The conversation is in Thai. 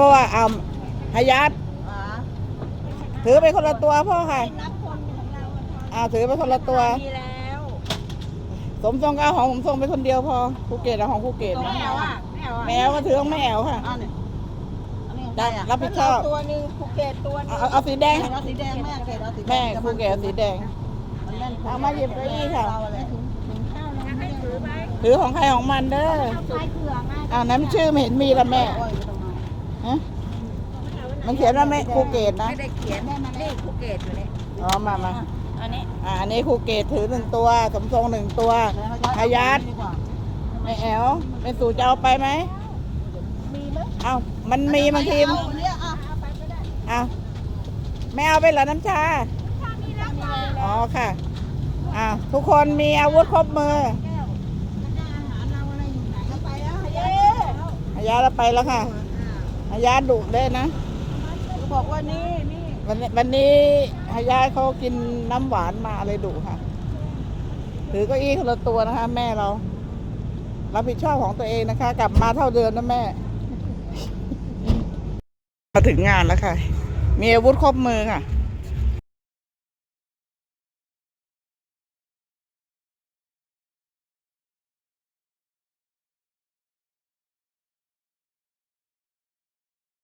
เพราะว่าเอาหายัดอ๋อถือไปคนละตัวพ่อค่ะนับคนของเราอะเอาถือไปคนละตัว มีแล้วสมทรงก็เอาของผมส่งไปคนเดียวพอภูเก็ตเอาของภูเก็ตไม่นะเอาอะไม่เอาอะแมวก็ถือของแม่แอวค่ะเอาเนี่ยอันนี้ของได้ใคอะรับผิดชอบตัวหนึงภูเก็ตตัวหนึเอางเอาเอาสีแดง เอาสีแดงแม่เกดเอาสีแดงแม่ภูเก็ตเอาสีแดง มันแน่นเอามาหยิบเก้าอี้ค่ะเราอะไรถุงถุงข้าวเราให้ถือไปถือของใครของมันเด้อใช้เผือกไงอ้าวน้ำชื่อไม่เห็นมีละแม่ โอ้ยไม่ต้องมา ฮะมันเขียนว่าแม่ภูเก็ตนะ ไม่ได้เขียนได้มาเลขภูเก็ตอยู่นี่อ๋อ มามาอันนี้อ่าอันนี้ภูเก็ตถือหนึ่งตัว สมทรงหนึ่งตัวหายัดดีกว่าแม่แอวแม่สู่จะเอาไปไหม มีไหมเอามันมีบางทีเอาอันเนี้ยอะเอาไปก็ได้เอาไม่เอาไปเหรอน้ำชา ถ้ามีแล้วค่ะอ๋อค่ะอ้าวทุกคนมีอาวุธครบมือแก้วแล้วก็อาหารเราอะไรอยู่ไหนเอาไปแล้วเย้หายาเราไปแล้วค่ะ หายาดุเลยนะเขาบอกว่านี่นี่วันนี้วันนี้หายาเขากินน้ำหวานมาเลยดุค่ะ ถือเก้าอี้คนละตัวนะคะ แม่เรา รับผิดชอบของตัวเองนะคะ กลับมาเท่าเดิมนะแม่ มาถึงงานแล้วค่ะ มีอาวุธครบมือค่ะ